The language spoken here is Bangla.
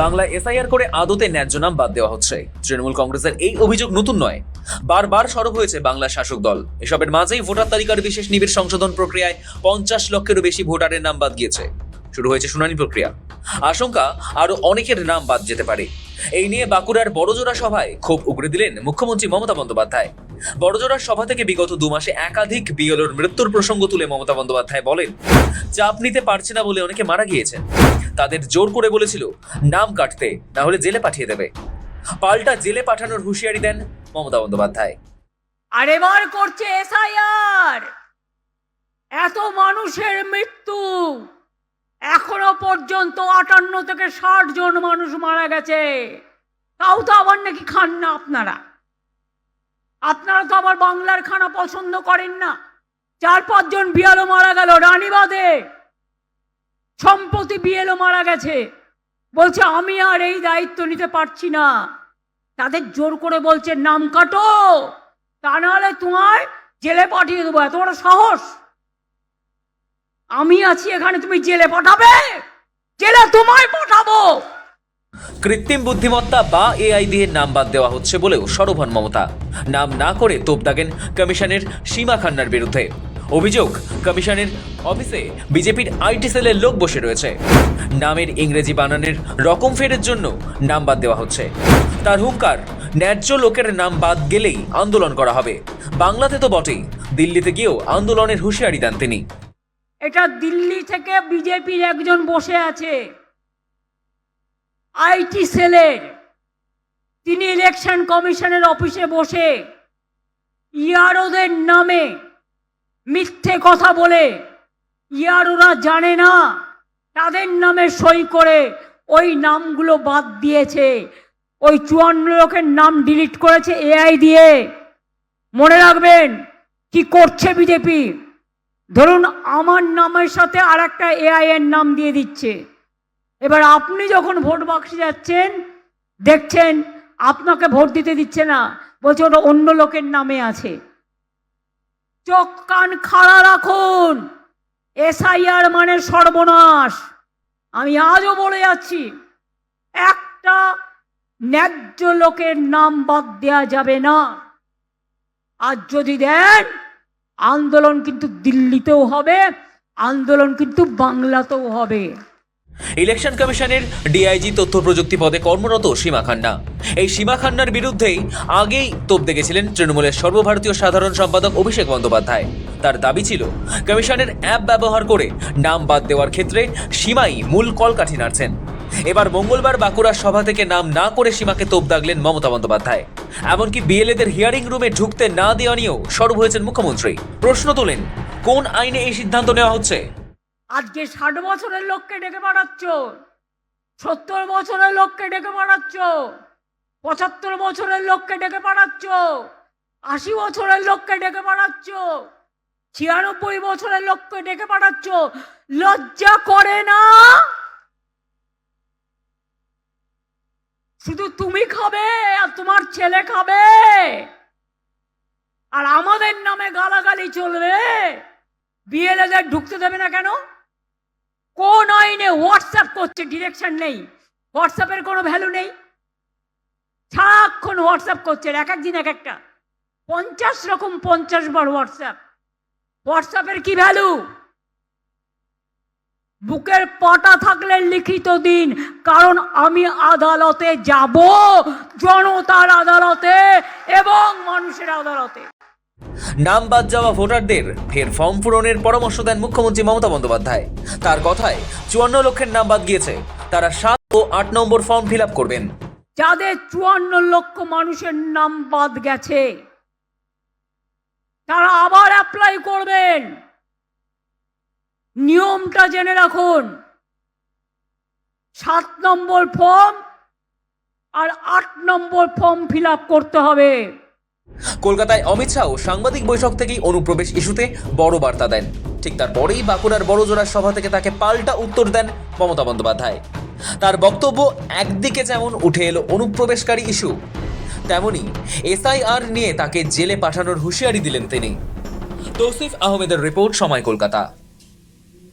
বাংলা এসআইআর করে আদতে ন্যায্য নাম বাদ দেওয়া হচ্ছে। তৃণমূল কংগ্রেসের এই অভিযোগ নতুন নয়। বারবার সরব হয়েছে বাংলা শাসক দল। এসবের মাঝেই ভোটার তালিকার বিশেষ নিবিড় সংশোধন প্রক্রিয়ায় পঞ্চাশ লক্ষেরও বেশি ভোটারের নাম বাদ গিয়েছে। শুরু হয়েছে শুনানি প্রক্রিয়া। আশঙ্কা, আরও অনেকের নাম বাদ যেতে পারে। এই নিয়ে বাঁকুড়ার বড়জোড়া সভায় ক্ষোভ উগড়ে দিলেন মুখ্যমন্ত্রী মমতা বন্দ্যোপাধ্যায়। বড়জোড়ার সভা থেকে বিগত দু মাসে একাধিক বিএলওর মৃত্যুর প্রসঙ্গ তুলে মমতা বন্দ্যোপাধ্যায় বলেন, চাপ নিতে পারছে না বলে অনেকে মারা গিয়েছেন। তাদের জোর করে বলেছিল, নাম কাটতে না হলে জেলে পাঠিয়ে দেবে। পাল্টা জেলে পাঠানোর হুঁশিয়ারি দেন মমতা বন্দ্যোপাধ্যায়। আর এবার করছে এসআইআর। এত মানুষের মৃত্যু। এখনও পর্যন্ত আটান্ন থেকে ষাট জন মানুষ মারা গেছে। তাও তো আবার নাকি খান না আপনারা। আপনারা তো আবার বাংলার খানা পছন্দ করেন না। চার পাঁচজন বিয়ালো মারা গেল রানীবাদে সম্প্রতি বিয়েলো মারা গেছে। বলছে, আমি আর এই দায়িত্ব নিতে পারছি না। তাদের জোর করে বলছে, নাম কাটো, তা নাহলে তোমায় জেলে পাঠিয়ে দেবো। এত বড় সাহস। আমি আছি এখানে, তুমি জেলে পাঠাবে? জেলে তোমায় পাঠাবো। কৃত্রিম বুদ্ধিমত্তা বা এআই দিয়ে নাম বাদ দেওয়া হচ্ছে বলেও সরব মমতা। নাম না করে তোপ দাগেন কমিশনের সীমা খান্নার বিরুদ্ধে। অভিযোগ, কমিশনের অফিসে বিজেপির আইটি সেলের লোক বসে রয়েছে। নামের ইংরেজি বানানের রকম ফেরের জন্য নাম বাদ দেওয়া হচ্ছে। তার হুঙ্কার, ন্যায্য লোকের নাম বাদ গেলেই আন্দোলন করা হবে। বাংলাতে তো বটেই, দিল্লিতে গিয়েও আন্দোলনের হুঁশিয়ারি দেন তিনি। এটা দিল্লি থেকে বিজেপির একজন বসে আছে। আইটি সেলের। তিনি ইলেকশন কমিশনের অফিসে বসে। ইয়ারোদের নামে। মিথ্যে কথা বলে। ইয়ারোরা জানে না, তাদের নামে সই করে ওই নামগুলো বাদ দিয়েছে। ওই চুয়ান্ন লোকের নাম ডিলিট করেছে এআই দিয়ে। মনে রাখবেন, কি করছে বিজেপি ধরুন আমার নামের সাথে আর একটা এআই এর নাম দিয়ে দিচ্ছে। এবার আপনি যখন ভোট বাক্সে যাচ্ছেন, দেখছেন, আপনাকে ভোট দিতে দিচ্ছে না, বলছে ওটা অন্য লোকের নামে আছে। চোখ কান খাড়া রাখুন। এসআইআর মানে সর্বনাশ। আমি আজও বলে যাচ্ছি, একটা ন্যায্য লোকের নাম বাদ দেওয়া যাবে না। আর যদি দেন, আন্দোলন কিন্তু দিল্লিতেও হবে, আন্দোলন কিন্তু বাংলাতেও হবে। ইলেকশন কমিশনের ডিআইজি তথ্য প্রযুক্তি পদে কর্মরত সীমা খান্না। এই সীমা খান্নার বিরুদ্ধেই আগেই তোপ দেখেছিলেন তৃণমূলের সর্বভারতীয় সাধারণ সম্পাদক অভিষেক বন্দ্যোপাধ্যায়। তার দাবি ছিল, কমিশনের অ্যাপ ব্যবহার করে নাম বাদ দেওয়ার ক্ষেত্রে সীমাই মূল কলকাঠি নাড়ছেন। এবার মঙ্গলবার বাঁকুড়ার সভা থেকে নাম না করে সীমাকে তোপ দাগলেন মমতা বন্দ্যোপাধ্যায়। এমনকি বিএলএদের হিয়ারিং রুমে ঢুকতে না দেওয়া নিয়েও সরব হয়েছেন মুখ্যমন্ত্রী। প্রশ্ন তোলেন, কোন আইনে এই সিদ্ধান্ত নেওয়া হচ্ছে? আজকে ষাট বছরের লোককে ডেকে পাঠাচ্ছ, সত্তর বছরের লোককে ডেকে পাঠাচ্ছ, পঁচাত্তর বছরের লোককে ডেকে পাঠাচ্ছ, আশি বছরের লোককে ডেকে পাঠাচ্ছ, ছিয়ানব্বই বছরের লোককে ডেকে পাঠাচ্ছ, লজ্জা করে না? শুধু তুমি খাবে আর তোমার ছেলে খাবে? আর আমাদের নামে গালাগালি চলবে? বিএলএদের ঢুকতে দেবে না কেন? হোয়াটসঅ্যাপ করছে ডিরেকশন নেই। হোয়াটসঅ্যাপের কোনো ভ্যালু নেই। সারাক্ষণ হোয়াটসঅ্যাপ করছে এক এক দিন এক একটা পঞ্চাশ রকম পঞ্চাশ বার হোয়াটসঅ্যাপ হোয়াটসঅ্যাপের কি ভ্যালু বুকের পটা থাকলে লিখিত দিন, কারণ আমি আদালতে যাব, জনতার আদালতে এবং মানুষের আদালতে। নাম বাদ যাওয়া ভোটারদের ফের ফর্ম পূরণের পরামর্শ দেন মুখ্যমন্ত্রী মমতা বন্দ্যোপাধ্যায়। তার কথায় চুয়ান্ন লক্ষের নাম বাদ গিয়েছে। তারা সাত ও আট নম্বর ফর্ম ফিল করবেন। যাদের চুয়ান্ন লক্ষ মানুষের নাম বাদ গেছে, তারা আবার অ্যাপ্লাই করবেন। নিয়মটা জেনে রাখুন। সাত নম্বর ফর্ম আর আট নম্বর ফর্ম ফিল করতে হবে। কলকাতায় অমিত শাহ সাংবাদিক বৈঠক থেকেই অনুপ্রবেশ ইস্যুতে বড় বার্তা দেন। ঠিক তারপরেই বাঁকুড়ার বড়জোড়ার সভা থেকে তাকে পাল্টা উত্তর দেন মমতা বন্দ্যোপাধ্যায়। তার বক্তব্য একদিকে যেমন উঠে এলো অনুপ্রবেশকারী ইস্যু, তেমনি এসআইআর নিয়ে তাকে জেলে পাঠানোর হুঁশিয়ারি দিলেন তিনি। তৌসিফ আহমেদের রিপোর্ট সময় কলকাতা।